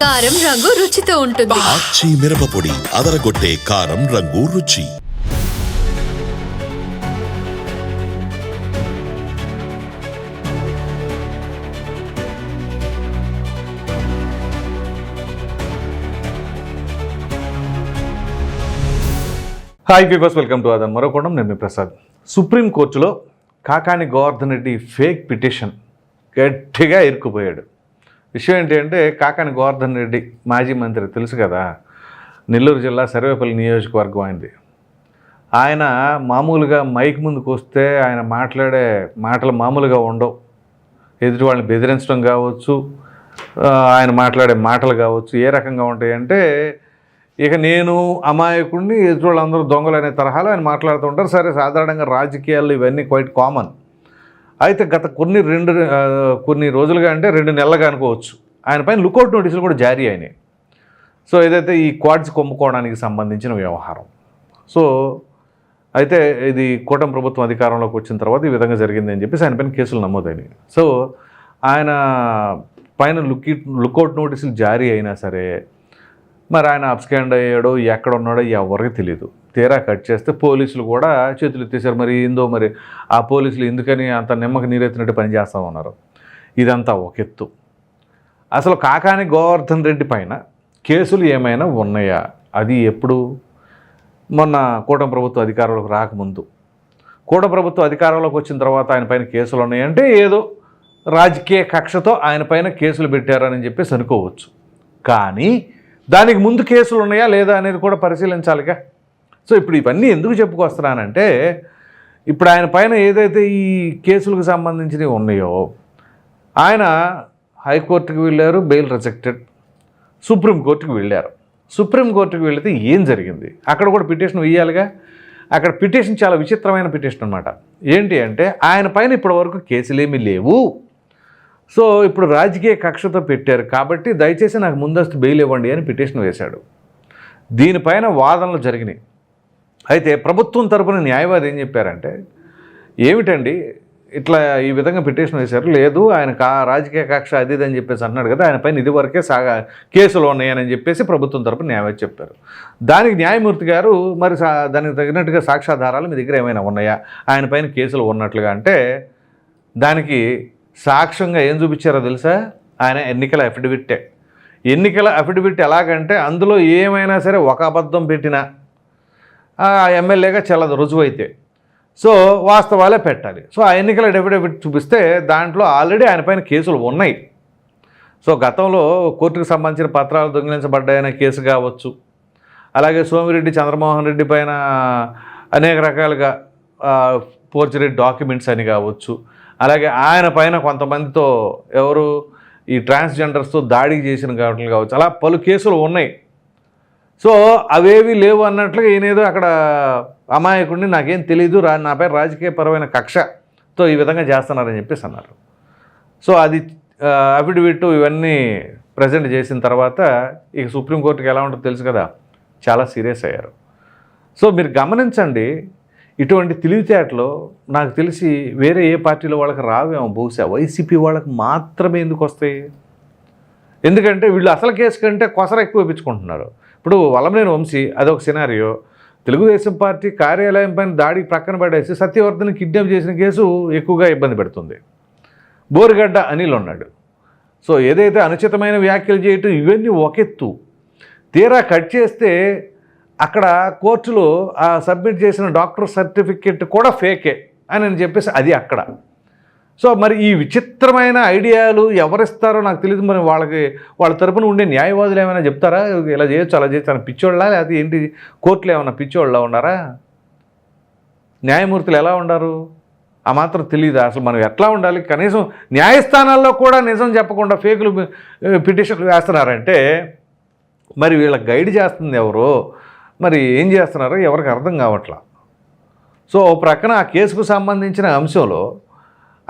కారం రంగు రుచితో ఉంటుంది. ఆచి మిరపపొడి అదరగొట్టే కారం రంగు రుచి. Hi peepers welcome to Adan మరోకోణం నేను మీ ప్రసాద్ సుప్రీంకోర్టులో కాకాని గోవర్ధన్ రెడ్డి ఫేక్ పిటిషన్ గట్టిగా ఇరుక్కుపోయాడు విషయం ఏంటంటే కాకాని గోవర్ధన్ రెడ్డి మాజీ మంత్రి తెలుసు కదా? నెల్లూరు జిల్లా సర్వేపల్లి నియోజకవర్గం అయింది ఆయన మామూలుగా మైక్ ముందుకు వస్తే ఆయన మాట్లాడే మాటలు మామూలుగా ఉండవు. ఎదుటి వాళ్ళని బెదిరించడం కావచ్చు ఆయన మాట్లాడే మాటలు కావచ్చు ఏ రకంగా ఉంటాయంటే ఇక నేను అమాయకుడిని ఎదుటి వాళ్ళందరూ దొంగలు అనే తరహాలో ఆయన మాట్లాడుతూ ఉంటారు. సరే సాధారణంగా రాజకీయాల్లో ఇవన్నీ క్వైట్ కామన్ అయితే గత కొన్ని రెండు కొన్ని రోజులుగా అంటే రెండు నెలలుగా అనుకోవచ్చు. ఆయన పైన లుకౌట్ నోటీసులు కూడా జారీ అయినాయి. సో ఏదైతే ఈ క్వాడ్స్ కొమ్ముకోవడానికి సంబంధించిన వ్యవహారం. సో అయితే ఇది కూటమి ప్రభుత్వం అధికారంలోకి వచ్చిన తర్వాత ఈ విధంగా జరిగింది అని చెప్పేసి ఆయన పైన కేసులు నమోదైనవి సో ఆయన పైన లుక్ లుకౌట్ నోటీసులు జారీ అయినా సరే మరి ఆయన అబ్స్కాండ్ అయ్యాడో ఎక్కడ ఉన్నాడో ఎవరికి తెలియదు తీరా కట్ చేస్తే పోలీసులు కూడా చేతులు ఎత్తేసారు మరి ఏందో మరి? ఆ పోలీసులు ఎందుకని అంత నిమ్మక నీరెత్తినట్టు పనిచేస్తూ ఉన్నారు? ఇదంతా ఒక ఎత్తు. అసలు కాకాని గోవర్ధన్ రెడ్డి పైన కేసులు ఏమైనా ఉన్నాయా? అది ఎప్పుడు? మొన్న కూటమి ప్రభుత్వ అధికారంలోకి రాకముందు. కూటమి ప్రభుత్వ అధికారంలోకి వచ్చిన తర్వాత ఆయన పైన కేసులు ఉన్నాయంటే ఏదో రాజకీయ కక్షతో ఆయన పైన కేసులు పెట్టారని చెప్పేసి అనుకోవచ్చు. కానీ దానికి ముందు కేసులు ఉన్నాయా లేదా అనేది కూడా పరిశీలించాలిగా. సో ఇప్పుడు ఇవన్నీ ఎందుకు చెప్పుకొస్తున్నానంటే ఇప్పుడు ఆయన పైన ఏదైతే ఈ కేసులకు సంబంధించినవి ఉన్నాయో ఆయన హైకోర్టుకి వెళ్ళారు బెయిల్ రిజెక్టెడ్ సుప్రీంకోర్టుకు వెళ్ళారు. సుప్రీంకోర్టుకు వెళితే ఏం జరిగింది? అక్కడ కూడా పిటిషన్ వేయాలిగా? అక్కడ పిటిషన్ చాలా విచిత్రమైన పిటిషన్ అనమాట ఏంటి అంటే ఆయన పైన ఇప్పటివరకు కేసులేమీ లేవు. సో ఇప్పుడు రాజకీయ కక్షతో పెట్టారు కాబట్టి దయచేసి నాకు ముందస్తు బెయిల్ ఇవ్వండి అని పిటిషన్ వేశాడు. దీనిపైన వాదనలు జరిగినాయి. అయితే ప్రభుత్వం తరపున న్యాయవాది ఏం చెప్పారంటే ఏమిటండి ఇట్లా ఈ విధంగా పిటిషన్ వేశారు? లేదు ఆయన కా రాజకీయ కక్ష అది ఇది అని చెప్పేసి అన్నాడు కదా ఆయన పైన ఇదివరకే సాగా కేసులు ఉన్నాయని చెప్పేసి ప్రభుత్వం తరపున న్యాయవాది చెప్పారు. దానికి న్యాయమూర్తి గారు మరి సా దానికి తగినట్టుగా సాక్ష్యాధారాలు మీ దగ్గర ఏమైనా ఉన్నాయా? ఆయన పైన కేసులు ఉన్నట్లుగా అంటే దానికి సాక్ష్యంగా ఏం చూపించారో తెలుసా? ఆయన ఎన్నికల అఫిడవిట్టే ఎన్నికల అఫిడవిట్ ఎలాగంటే అందులో ఏమైనా సరే ఒక అబద్ధం పెట్టినా ఎమ్మెల్యేగా చెల్లదు రుజువు అయితే. సో వాస్తవాలే పెట్టాలి. సో ఆ ఎన్నికల అఫిడవిట్ చూపిస్తే దాంట్లో ఆల్రెడీ ఆయన పైన కేసులు ఉన్నాయి. సో గతంలో కోర్టుకు సంబంధించిన పత్రాలు దొంగిలించబడ్డాయనే కేసు కావచ్చు. అలాగే సోమిరెడ్డి చంద్రమోహన్ రెడ్డి పైన అనేక రకాలుగా పోర్చరీ డాక్యుమెంట్స్ అని కావచ్చు. అలాగే ఆయన పైన కొంతమందితో ఎవరు ఈ ట్రాన్స్జెండర్స్తో దాడికి చేసిన కావట్లు కావచ్చు. అలా పలు కేసులు ఉన్నాయి. సో అవేవి లేవు అన్నట్లుగా ఈయనేదో అక్కడ అమాయకుడిని నాకేం తెలియదు రా నాపై రాజకీయపరమైన కక్షతో ఈ విధంగా చేస్తున్నారని చెప్పేసి అన్నారు. సో అది అఫిడవిట్ ఇవన్నీ ప్రజెంట్ చేసిన తర్వాత ఇక సుప్రీంకోర్టుకి ఎలా ఉంటుందో తెలుసు కదా చాలా సీరియస్ అయ్యారు. సో మీరు గమనించండి ఇటువంటి తెలివితేటలు నాకు తెలిసి వేరే ఏ పార్టీలో వాళ్ళకి రావేమో బహుశా వైసీపీ వాళ్ళకి మాత్రమే ఎందుకు వస్తాయి? ఎందుకంటే వీళ్ళు అసలు కేసు కంటే కొసర ఎక్కువ ఇప్పించుకుంటున్నారు ఇప్పుడు వల్లమనేని వంశీ అదొక సినారియో తెలుగుదేశం పార్టీ కార్యాలయం పైన దాడి ప్రక్కన పడేసి సత్యవర్ధన్ కిడ్నాప్ చేసిన కేసు ఎక్కువగా ఇబ్బంది పెడుతుంది. బోరుగడ్డ అనిల్ ఉన్నాడు. సో ఏదైతే అనుచితమైన వ్యాఖ్యలు చేయటం ఇవన్నీ ఒకెత్తు. తీరా కట్ చేస్తే అక్కడ కోర్టులో ఆ సబ్మిట్ చేసిన డాక్టర్ సర్టిఫికెట్ కూడా ఫేకే అని అని చెప్పేసి అది అక్కడ. సో మరి ఈ విచిత్రమైన ఐడియాలు ఎవరిస్తారో నాకు తెలియదు మరి వాళ్ళకి వాళ్ళ తరపున ఉండే న్యాయవాదులు ఏమైనా చెప్తారా? ఇలా చేయొచ్చు అలా చేయొచ్చు అని పిచ్చోళ్ళ? లేకపోతే ఏంటి? కోర్టులు ఏమైనా పిచ్చోళ్ళ ఉన్నారా? న్యాయమూర్తులు ఎలా ఉండారు? ఆ మాత్రం తెలియదు అసలు మనం ఎట్లా ఉండాలి? కనీసం న్యాయస్థానాల్లో కూడా నిజం చెప్పకుండా ఫేకులు పిటిషన్లు వేస్తున్నారంటే మరి వీళ్ళకి గైడ్ చేస్తుంది ఎవరు? మరి ఏం చేస్తున్నారో? ఎవరికి అర్థం కావట్లా? సో ప్రక్కన ఆ కేసుకు సంబంధించిన అంశంలో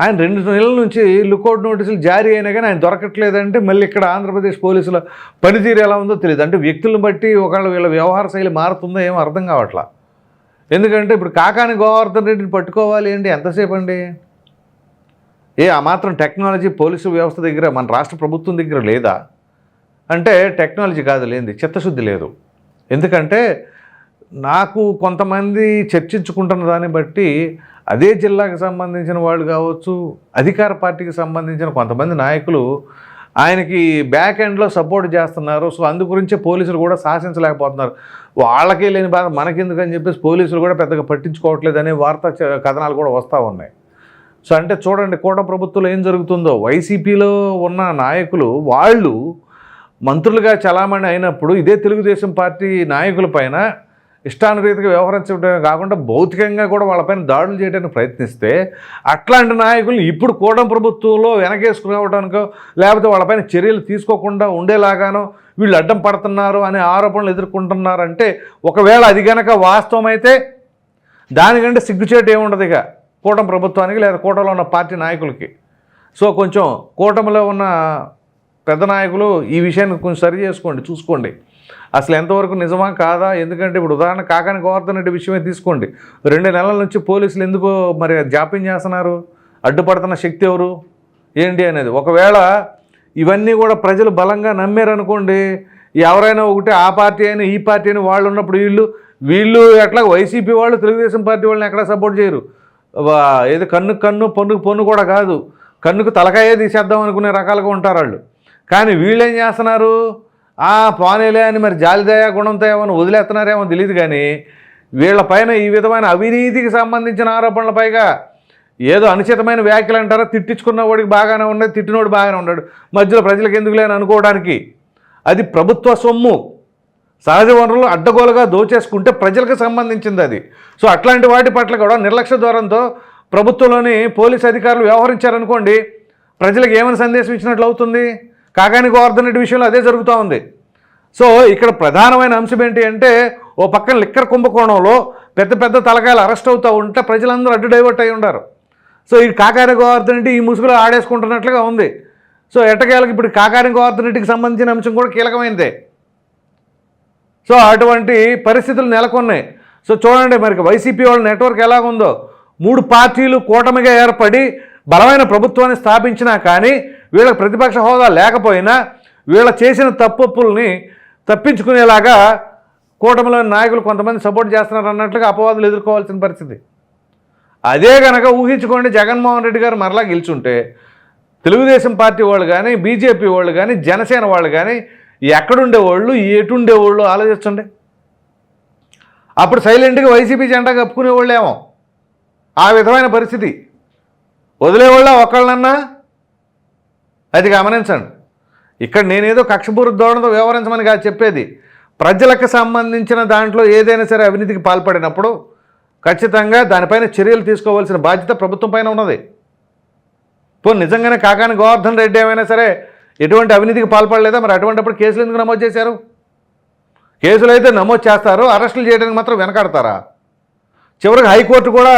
ఆయన రెండు నెలల నుంచి లుకౌట్ నోటీసులు జారీ అయినా కానీ ఆయన దొరకట్లేదంటే మళ్ళీ ఇక్కడ ఆంధ్రప్రదేశ్ పోలీసుల పనితీరు ఎలా ఉందో తెలియదు. అంటే వ్యక్తులను బట్టి ఒకవేళ వీళ్ళ వ్యవహార శైలి మారుతుందో ఏమో అర్థం కావట్లా. ఎందుకంటే ఇప్పుడు కాకాని గోవర్ధన్ రెడ్డిని పట్టుకోవాలి అండి ఎంతసేపు అండి? ఏ ఆ మాత్రం టెక్నాలజీ పోలీసు వ్యవస్థ దగ్గర మన రాష్ట్ర ప్రభుత్వం దగ్గర లేదా? అంటే టెక్నాలజీ కాదు లేనిది చిత్తశుద్ధి లేదు. ఎందుకంటే నాకు కొంతమంది చర్చించుకుంటున్న దాన్ని బట్టి అదే జిల్లాకు సంబంధించిన వాళ్ళు కావచ్చు అధికార పార్టీకి సంబంధించిన కొంతమంది నాయకులు ఆయనకి బ్యాక్ ఎండ్లో సపోర్ట్ చేస్తున్నారు. సో అందు గురించే పోలీసులు కూడా శాసించలేకపోతున్నారు. వాళ్ళకే లేని బాధ మనకెందుకని చెప్పేసి పోలీసులు కూడా పెద్దగా పట్టించుకోవట్లేదు అనే వార్తా కథనాలు కూడా వస్తూ ఉన్నాయి. సో అంటే చూడండి కూట ప్రభుత్వంలో ఏం జరుగుతుందో? వైసీపీలో ఉన్న నాయకులు వాళ్ళు మంత్రులుగా చలామణి అయినప్పుడు ఇదే తెలుగుదేశం పార్టీ నాయకుల పైన ఇష్టానురీతిగా వ్యవహరించడమే కాకుండా భౌతికంగా కూడా వాళ్ళపైన దాడులు చేయడానికి ప్రయత్నిస్తే అట్లాంటి నాయకులు ఇప్పుడు కూటం ప్రభుత్వంలో వెనకేసుకునేవడానికో లేకపోతే వాళ్ళపైన చర్యలు తీసుకోకుండా ఉండేలాగానో వీళ్ళు అడ్డం పడుతున్నారు అనే ఆరోపణలు ఎదుర్కొంటున్నారంటే ఒకవేళ అది గనక వాస్తవమైతే దానికంటే సిగ్గుచేటు ఏముండదు ఇక కూటమి ప్రభుత్వానికి లేదా కూటమిలో ఉన్న పార్టీ నాయకులకి. సో కొంచెం కూటమిలో ఉన్న పెద్ద నాయకులు ఈ విషయాన్ని కొంచెం సరి చేసుకోండి చూసుకోండి. అసలు ఎంతవరకు నిజమా కాదా? ఎందుకంటే ఇప్పుడు ఉదాహరణ కాకాని కోరుతున్నట్టు విషయమే తీసుకోండి. రెండు నెలల నుంచి పోలీసులు ఎందుకు మరి జాప్యం చేస్తున్నారు? అడ్డుపడుతున్న శక్తి ఎవరు? ఏంటి అనేది. ఒకవేళ ఇవన్నీ కూడా ప్రజలు బలంగా నమ్మారనుకోండి ఎవరైనా ఒకటి ఆ పార్టీ అయినా ఈ పార్టీ అయినా వాళ్ళు ఉన్నప్పుడు వీళ్ళు వీళ్ళు ఎట్లా వైసీపీ వాళ్ళు తెలుగుదేశం పార్టీ వాళ్ళని ఎక్కడ సపోర్ట్ చేయరు. ఏది కన్ను కన్ను పన్నుకు పన్ను కూడా కాదు. కన్నుకు తలకాయే తీసేద్దాం అనుకునే రకాలుగా ఉంటారు వాళ్ళు. కానీ వీళ్ళు ఏం చేస్తున్నారు? పోనేలే అని మరి జాలిదయా గుణంతో ఏమైనా వదిలేస్తున్నారేమో తెలియదు కానీ వీళ్ళపైన ఈ విధమైన అవినీతికి సంబంధించిన ఆరోపణల పైగా ఏదో అనుచితమైన వ్యాఖ్యలు అంటారా? తిట్టించుకున్న వాడికి బాగానే ఉండదు తిట్టినోడు బాగానే ఉన్నాడు. మధ్యలో ప్రజలకు ఎందుకు లేని అనుకోవడానికి? అది ప్రభుత్వ సొమ్ము. సహజ వనరులు అడ్డగోలుగా దోచేసుకుంటే ప్రజలకు సంబంధించింది అది. సో అట్లాంటి వాటి పట్ల కూడా నిర్లక్ష్య ధోరణితో ప్రభుత్వంలోని పోలీస్ అధికారులు వ్యవహరించారనుకోండి ప్రజలకు ఏమైనా సందేశం ఇచ్చినట్లు అవుతుంది? కాకాని గోవర్ధన్ రెడ్డి విషయంలో అదే జరుగుతూ ఉంది. సో ఇక్కడ ప్రధానమైన అంశం ఏంటి అంటే ఓ పక్కన లిక్కర్ కుంభకోణంలో పెద్ద పెద్ద తలకాయలు అరెస్ట్ అవుతూ ఉంటే ప్రజలందరూ అడ్డు డైవర్ట్ అయి ఉన్నారు సో ఈ కాకాని గోవర్ధన్ రెడ్డి ఈ ముసుగులో ఆడేసుకుంటున్నట్లుగా ఉంది. సో ఎట్టకేలకు ఇప్పుడు కాకాని గోవర్ధన్ రెడ్డికి సంబంధించిన అంశం కూడా కీలకమైనదే సో అటువంటి పరిస్థితులు నెలకొన్నాయి. సో చూడండి మరి వైసీపీ వాళ్ళ నెట్వర్క్ ఎలాగుందో. మూడు పార్టీలు కూటమిగా ఏర్పడి బలమైన ప్రభుత్వాన్ని స్థాపించినా కానీ వీళ్ళకి ప్రతిపక్ష హోదా లేకపోయినా వీళ్ళ చేసిన తప్పుల్ని తప్పించుకునేలాగా కూటమిలోని నాయకులు కొంతమంది సపోర్ట్ చేస్తున్నారు అన్నట్లుగా అపవాదులు ఎదుర్కోవాల్సిన పరిస్థితి. అదే కనుక ఊహించుకోండి జగన్మోహన్ రెడ్డి గారు మరలా గెలుచుంటే తెలుగుదేశం పార్టీ వాళ్ళు కానీ బీజేపీ వాళ్ళు కానీ జనసేన వాళ్ళు కానీ ఎక్కడుండేవాళ్ళు ఎటుండేవాళ్ళు ఆలోచిస్తుండే? అప్పుడు సైలెంట్గా వైసీపీ జెండా కప్పుకునేవాళ్ళేమో. ఆ విధమైన పరిస్థితి. వదిలేవాళ్ళ ఒకళ్ళనన్నా అది గమనించండి. ఇక్కడ నేనేదో కక్షపూర్వ ధోరణితో వ్యవహరించమని కాదు చెప్పేది. ప్రజలకు సంబంధించిన దాంట్లో ఏదైనా సరే అవినీతికి పాల్పడినప్పుడు ఖచ్చితంగా దానిపైన చర్యలు తీసుకోవాల్సిన బాధ్యత ప్రభుత్వం పైన ఉన్నది. పో నిజంగానే కాకాని గోవర్ధన్ రెడ్డి ఏమైనా సరే ఎటువంటి అవినీతికి పాల్పడలేదా? మరి అటువంటిప్పుడు కేసులు ఎందుకు నమోదు చేశారు? కేసులు అయితే నమోదు చేస్తారు అరెస్టులు చేయడానికి మాత్రం వెనకాడతారా? చివరికి హైకోర్టు కూడా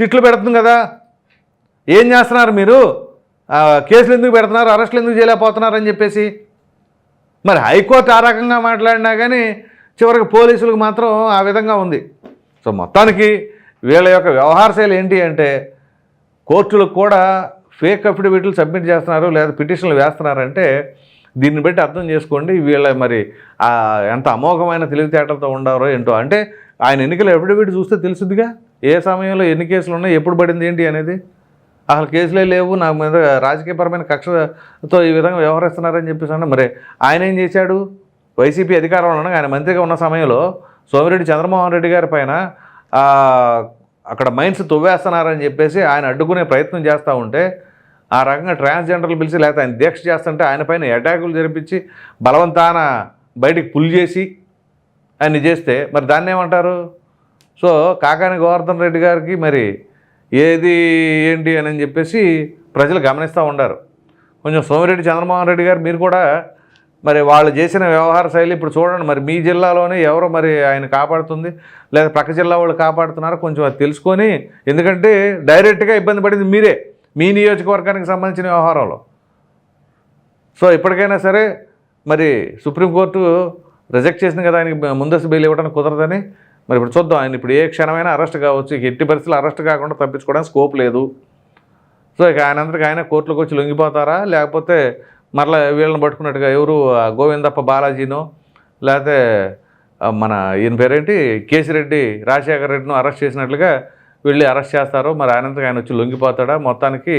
తిట్లు పెడుతుంది కదా. ఏం చేస్తున్నారు మీరు? కేసులు ఎందుకు పెడుతున్నారు? అరెస్టులు ఎందుకు చేయలేకపోతున్నారు అని చెప్పేసి? మరి హైకోర్టు ఆ రకంగా మాట్లాడినా కానీ చివరికి పోలీసులకు మాత్రం ఆ విధంగా ఉంది. సో మొత్తానికి వీళ్ళ యొక్క వ్యవహార శైలి ఏంటి అంటే కోర్టులకు కూడా ఫేక్ అఫిడవిట్లు సబ్మిట్ చేస్తున్నారు లేదా పిటిషన్లు వేస్తున్నారంటే దీన్ని బట్టి అర్థం చేసుకోండి వీళ్ళ మరి ఎంత అమోఘమైన తెలివితేటలతో ఉండారో ఏంటో. అంటే ఆయన ఎన్నికల అఫిడవిట్ చూస్తే తెలుసుద్దిగా? ఏ సమయంలో ఎన్ని కేసులు ఉన్నాయి? ఎప్పుడు పడింది ఏంటి అనేది? అసలు కేసులే లేవు నా మీద రాజకీయపరమైన కక్షతో ఈ విధంగా వ్యవహరిస్తున్నారని చెప్పేసి అంటే మరి ఆయన ఏం చేశాడు? వైసీపీ అధికారంలో ఉండగా ఆయన మంత్రిగా ఉన్న సమయంలో సోమిరెడ్డి చంద్రమోహన్ రెడ్డి గారి పైన అక్కడ మైన్స్ తొవ్వేస్తున్నారని చెప్పేసి ఆయన అడ్డుకునే ప్రయత్నం చేస్తూ ఉంటే ఆ రకంగా ట్రాన్స్జెండర్లు పిలిచి లేకపోతే ఆయన దీక్ష చేస్తుంటే ఆయన పైన అటాకులు జరిపించి బలవంతాన బయటికి పుల్ చేసి ఆయన చేస్తే మరి దాన్ని ఏమంటారు? సో కాకాని గోవర్ధన్ రెడ్డి గారికి మరి ఏది ఏంటి అని చెప్పేసి ప్రజలు గమనిస్తూ ఉండారు. కొంచెం సోమిరెడ్డి చంద్రమోహన్ రెడ్డి గారు మీరు కూడా మరి వాళ్ళు చేసిన వ్యవహార శైలి ఇప్పుడు చూడండి. మరి మీ జిల్లాలోనే ఎవరో మరి ఆయన కాపాడుతుంది? లేదా పక్క జిల్లా వాళ్ళు కాపాడుతున్నారో కొంచెం అది తెలుసుకొని ఎందుకంటే డైరెక్ట్గా ఇబ్బంది పడింది మీరే మీ నియోజకవర్గానికి సంబంధించిన వ్యవహారంలో. సో ఇప్పటికైనా సరే మరి సుప్రీంకోర్టు రిజెక్ట్ చేసింది కదా ఆయనకి ముందస్తు బెయిల్ ఇవ్వడానికి కుదరదని మరి ఇప్పుడు చూద్దాం. ఆయన ఇప్పుడు ఏ క్షణమైనా అరెస్ట్ కావచ్చు. ఎట్టి పరిస్థితులు అరెస్ట్ కాకుండా తప్పించుకోవడానికి స్కోప్ లేదు. సో ఇక ఆయన అంతటికి ఆయన కోర్టులోకి వచ్చి లొంగిపోతారా? లేకపోతే మరలా వీళ్ళని పట్టుకున్నట్టుగా ఎవరు? ఆ గోవిందప్ప బాలాజీనో? లేకపోతే మన ఈయన పేరేంటి? కేసిరెడ్డి రాజశేఖర రెడ్డిను అరెస్ట్ చేసినట్లుగా వెళ్ళి అరెస్ట్ చేస్తారు? మరి ఆయనంతగా ఆయన వచ్చి లొంగిపోతాడా? మొత్తానికి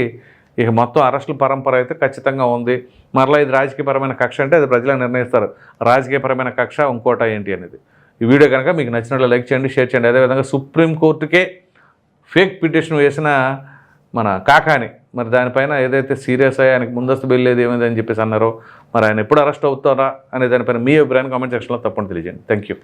ఇక మొత్తం అరెస్టుల పరంపర అయితే ఖచ్చితంగా ఉంది. మరలా ఇది రాజకీయపరమైన కక్ష అంటే అది ప్రజలకు నిర్ణయిస్తారు. రాజకీయపరమైన కక్ష ఇంకోట ఏంటి అనేది. ఈ వీడియో కనుక మీకు నచ్చినట్లు లైక్ చేయండి షేర్ చేయండి. అదేవిధంగా సుప్రీంకోర్టుకే ఫేక్ పిటిషన్ వేసిన మన కాకాని మరి దానిపైన ఏదైతే సీరియస్ అయ్యి ఆయనకు ముందస్తు వెళ్ళేది ఏమైంది అని చెప్పేసి అన్నారో మరి ఆయన ఎప్పుడు అరెస్ట్ అవుతారా అనే దానిపైన మీ అభిప్రాయాన్ని కామెంట్ సెక్షన్లో తప్పని తెలియజేయండి. Thank you